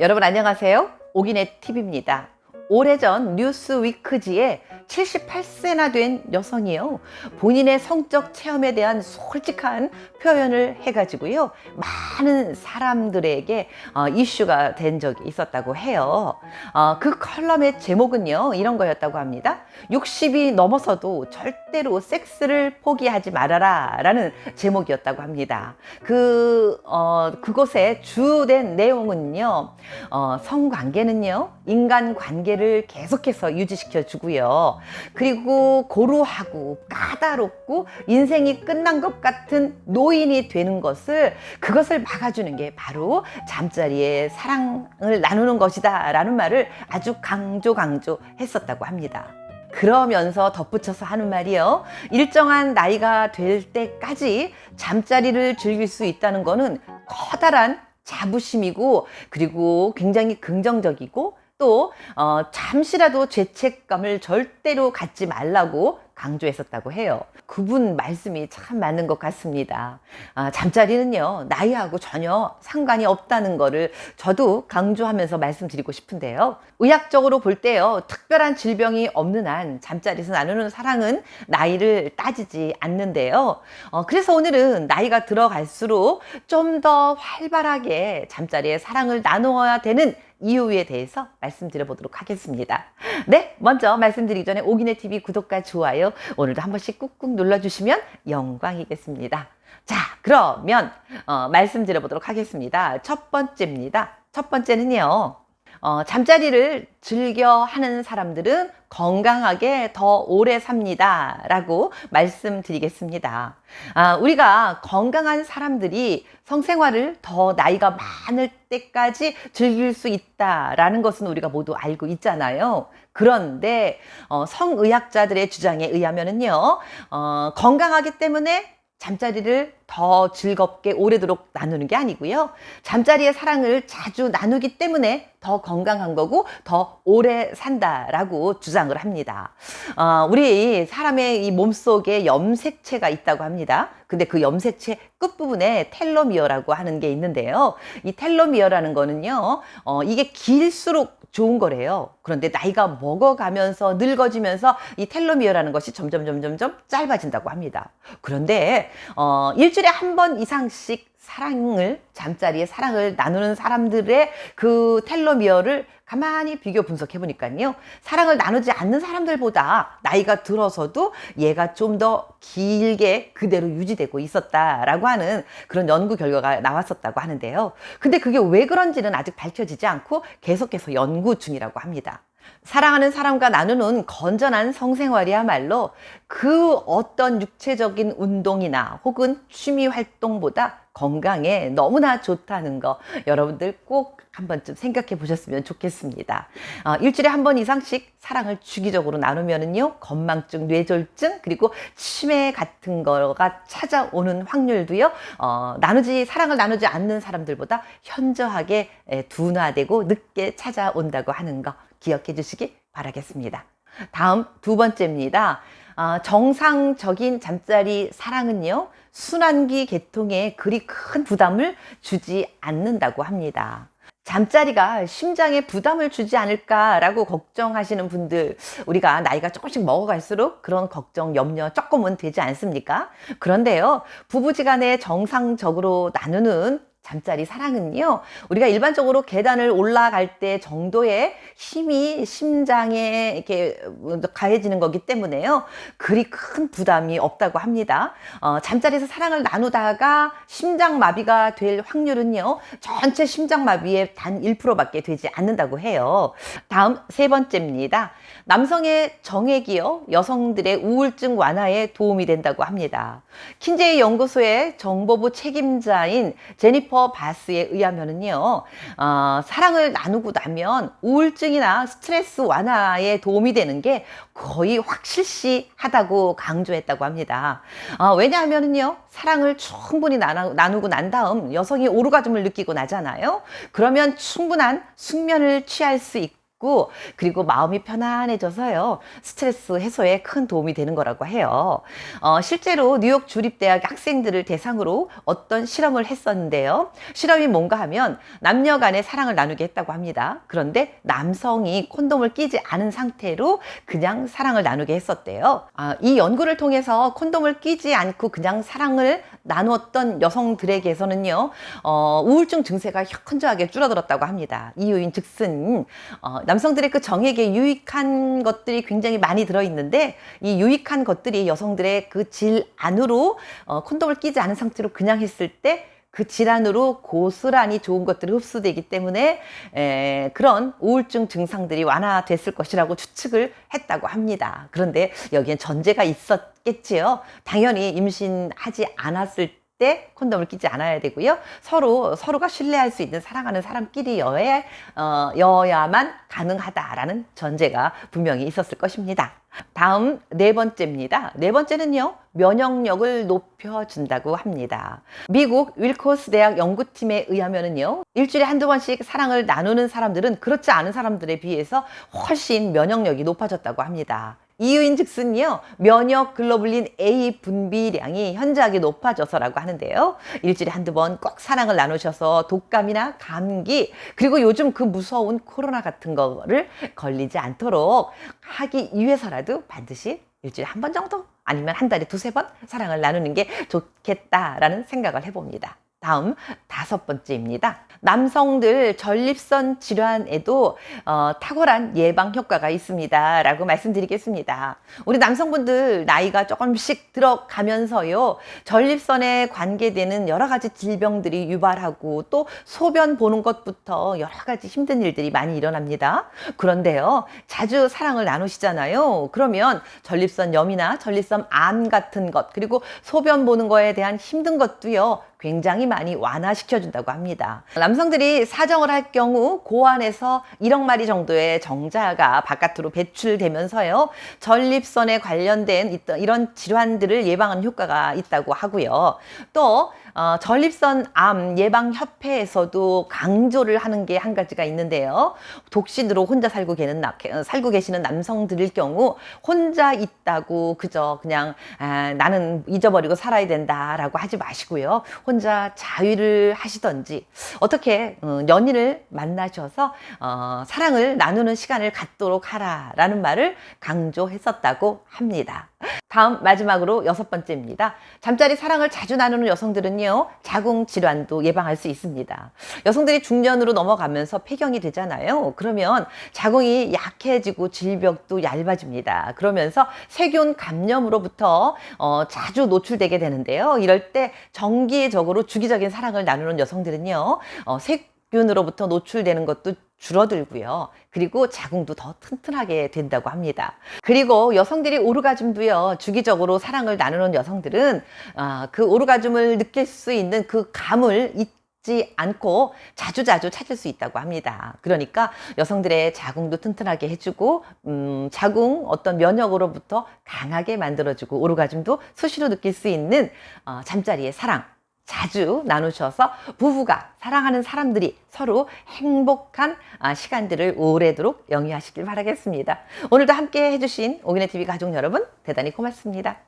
여러분 안녕하세요. 오기네 TV입니다. 오래전 뉴스위크지에 78세나 된 여성이요. 본인의 성적 체험에 대한 솔직한 표현을 해가지고요. 많은 사람들에게 어, 이슈가 된 적이 있었다고 해요. 어, 그 컬럼의 제목은요. 이런 거였다고 합니다. 60이 넘어서도 절대로 섹스를 포기하지 말아라 라는 제목이었다고 합니다. 그, 어, 그곳의 주된 내용은요. 어, 성관계는요. 인간 관계 를 계속해서 유지시켜 주고요. 그리고 고루하고 까다롭고 인생이 끝난 것 같은 노인이 되는 것을 그것을 막아주는 게 바로 잠자리에 사랑을 나누는 것이다 라는 말을 아주 강조 강조 했었다고 합니다. 그러면서 덧붙여서 하는 말이요. 일정한 나이가 될 때까지 잠자리를 즐길 수 있다는 거는 커다란 자부심이고 그리고 굉장히 긍정적이고 또 어, 잠시라도 죄책감을 절대로 갖지 말라고 강조했었다고 해요. 그분 말씀이 참 맞는 것 같습니다. 아, 잠자리는요, 나이하고 전혀 상관이 없다는 거를 저도 강조하면서 말씀드리고 싶은데요. 의학적으로 볼 때요, 특별한 질병이 없는 한 잠자리에서 나누는 사랑은 나이를 따지지 않는데요. 어, 그래서 오늘은 나이가 들어갈수록 좀 더 활발하게 잠자리에 사랑을 나누어야 되는 이유에 대해서 말씀드려 보도록 하겠습니다. 네, 먼저 말씀드리기 전에 오기네 TV 구독과 좋아요 오늘도 한 번씩 꾹꾹 눌러주시면 영광이겠습니다. 자, 그러면 어, 말씀드려 보도록 하겠습니다. 첫 번째입니다. 첫 번째는요. 어, 잠자리를 즐겨 하는 사람들은 건강하게 더 오래 삽니다. 라고 말씀드리겠습니다. 아, 우리가 건강한 사람들이 성생활을 더 나이가 많을 때까지 즐길 수 있다라는 것은 우리가 모두 알고 있잖아요. 그런데 어, 성의학자들의 주장에 의하면은요, 어, 건강하기 때문에 잠자리를 더 즐겁게 오래도록 나누는 게 아니고요. 잠자리의 사랑을 자주 나누기 때문에 더 건강한 거고 더 오래 산다라고 주장을 합니다. 어, 우리 사람의 이 몸속에 염색체가 있다고 합니다. 근데 그 염색체 끝부분에 텔로미어라고 하는 게 있는데요. 이 텔로미어라는 거는요, 어, 이게 길수록 좋은 거래요. 그런데 나이가 먹어가면서 늙어지면서 이 텔로미어라는 것이 점점 점점점 짧아진다고 합니다. 그런데 어, 일 주일에 한 번 이상씩 사랑을 잠자리에 사랑을 나누는 사람들의 그 텔로미어를 가만히 비교 분석해 보니까요. 사랑을 나누지 않는 사람들보다 나이가 들어서도 얘가 좀 더 길게 그대로 유지되고 있었다라고 하는 그런 연구 결과가 나왔었다고 하는데요. 근데 그게 왜 그런지는 아직 밝혀지지 않고 계속해서 연구 중이라고 합니다. 사랑하는 사람과 나누는 건전한 성생활이야말로 그 어떤 육체적인 운동이나 혹은 취미 활동보다 건강에 너무나 좋다는 거 여러분들 꼭 한 번쯤 생각해 보셨으면 좋겠습니다. 어, 일주일에 한 번 이상씩 사랑을 주기적으로 나누면은요, 건망증, 뇌졸중, 그리고 치매 같은 거가 찾아오는 확률도요, 어, 나누지, 사랑을 나누지 않는 사람들보다 현저하게 에, 둔화되고 늦게 찾아온다고 하는 거 기억해 주시기 바라겠습니다. 다음 두 번째입니다. 아, 정상적인 잠자리 사랑은요, 순환기 계통에 그리 큰 부담을 주지 않는다고 합니다. 잠자리가 심장에 부담을 주지 않을까라고 걱정하시는 분들, 우리가 나이가 조금씩 먹어갈수록 그런 걱정, 염려 조금은 되지 않습니까? 그런데요, 부부지간에 정상적으로 나누는 잠자리 사랑은요, 우리가 일반적으로 계단을 올라갈 때 정도의 힘이 심장에 이렇게 가해지는 거기 때문에요, 그리 큰 부담이 없다고 합니다. 어, 잠자리에서 사랑을 나누다가 심장마비가 될 확률은요, 전체 심장마비의 단 1%밖에 되지 않는다고 해요. 다음 세 번째입니다. 남성의 정액이요, 여성들의 우울증 완화에 도움이 된다고 합니다. 킨제이 연구소의 정보부 책임자인 제니 퍼 바스에 의하면은요, 어, 사랑을 나누고 나면 우울증이나 스트레스 완화에 도움이 되는 게 거의 확실시하다고 강조했다고 합니다. 어, 왜냐하면은요, 사랑을 충분히 나누, 나누고 난 다음 여성이 오르가즘을 느끼고 나잖아요. 그러면 충분한 숙면을 취할 수 있고 없고 그리고 마음이 편안해져서요 스트레스 해소에 큰 도움이 되는 거라고 해요. 어, 실제로 뉴욕 주립대학 학생들을 대상으로 어떤 실험을 했었는데요. 실험이 뭔가 하면 남녀 간의 사랑을 나누게 했다고 합니다. 그런데 남성이 콘돔을 끼지 않은 상태로 그냥 사랑을 나누게 했었대요. 아, 이 연구를 통해서 콘돔을 끼지 않고 그냥 사랑을 나누었던 여성들에게서는요, 어, 우울증 증세가 현저하게 줄어들었다고 합니다. 이유인 즉슨, 어, 남 성들의 그 정에게 유익한 것들이 굉장히 많이 들어있는데, 이 유익한 것들이 여성들의 그 질 안으로 어, 콘돔을 끼지 않은 상태로 그냥 했을 때, 그 질환으로 고스란히 좋은 것들이 흡수되기 때문에 에, 그런 우울증 증상들이 완화됐을 것이라고 추측을 했다고 합니다. 그런데 여기엔 전제가 있었겠지요. 당연히 임신하지 않았을 때 콘돔을 끼지 않아야 되고요. 서로 서로가 신뢰할 수 있는 사랑하는 사람끼리여야 어, 여야만 가능하다라는 전제가 분명히 있었을 것입니다. 다음 네 번째입니다. 네 번째는요. 면역력을 높여준다고 합니다. 미국 윌코스 대학 연구팀에 의하면은요. 일주일에 한두 번씩 사랑을 나누는 사람들은 그렇지 않은 사람들에 비해서 훨씬 면역력이 높아졌다고 합니다. 이유인 즉슨요, 면역 글로불린 A 분비량이 현저하게 높아져서라고 하는데요. 일주일에 한두 번 꼭 사랑을 나누셔서 독감이나 감기, 그리고 요즘 그 무서운 코로나 같은 거를 걸리지 않도록 하기 위해서라도 반드시 일주일에 한 번 정도 아니면 한 달에 두세 번 사랑을 나누는 게 좋겠다라는 생각을 해봅니다. 다음 다섯 번째입니다. 남성들 전립선 질환에도 어, 탁월한 예방 효과가 있습니다. 라고 말씀드리겠습니다. 우리 남성분들 나이가 조금씩 들어가면서요. 전립선에 관계되는 여러 가지 질병들이 유발하고 또 소변 보는 것부터 여러 가지 힘든 일들이 많이 일어납니다. 그런데요. 자주 사랑을 나누시잖아요. 그러면 전립선 염이나 전립선 암 같은 것 그리고 소변 보는 거에 대한 힘든 것도요. 굉장히 많이 완화시켜준다고 합니다. 남성들이 사정을 할 경우 고안에서 1억 마리 정도의 정자가 바깥으로 배출되면서요. 전립선에 관련된 이런 질환들을 예방하는 효과가 있다고 하고요. 또 어, 전립선 암 예방 협회에서도 강조를 하는 게 한 가지가 있는데요. 독신으로 혼자 살고 계는 살고 계시는 남성들일 경우 혼자 있다고 그저 그냥 아, 나는 잊어버리고 살아야 된다라고 하지 마시고요. 혼자 자위를 하시던지 어떻게 어, 연인을 만나셔서 어, 사랑을 나누는 시간을 갖도록 하라라는 말을 강조했었다고 합니다. 다음 마지막으로 여섯 번째입니다. 잠자리 사랑을 자주 나누는 여성들은요, 자궁 질환도 예방할 수 있습니다. 여성들이 중년으로 넘어가면서 폐경이 되잖아요. 그러면 자궁이 약해지고 질벽도 얇아집니다. 그러면서 세균 감염으로부터 어, 자주 노출되게 되는데요. 이럴 때 정기적으로 주기적인 사랑을 나누는 여성들은요, 어, 세 균으로부터 노출되는 것도 줄어들고요. 그리고 자궁도 더 튼튼하게 된다고 합니다. 그리고 여성들이 오르가즘도요, 주기적으로 사랑을 나누는 여성들은 어, 그 오르가즘을 느낄 수 있는 그 감을 잊지 않고 자주자주 찾을 수 있다고 합니다. 그러니까 여성들의 자궁도 튼튼하게 해주고, 음, 자궁 어떤 면역으로부터 강하게 만들어주고, 오르가즘도 수시로 느낄 수 있는 어, 잠자리의 사랑. 자주 나누셔서 부부가 사랑하는 사람들이 서로 행복한 아, 시간들을 오래도록 영위하시길 바라겠습니다. 오늘도 함께 해주신 오기네 TV 가족 여러분 대단히 고맙습니다.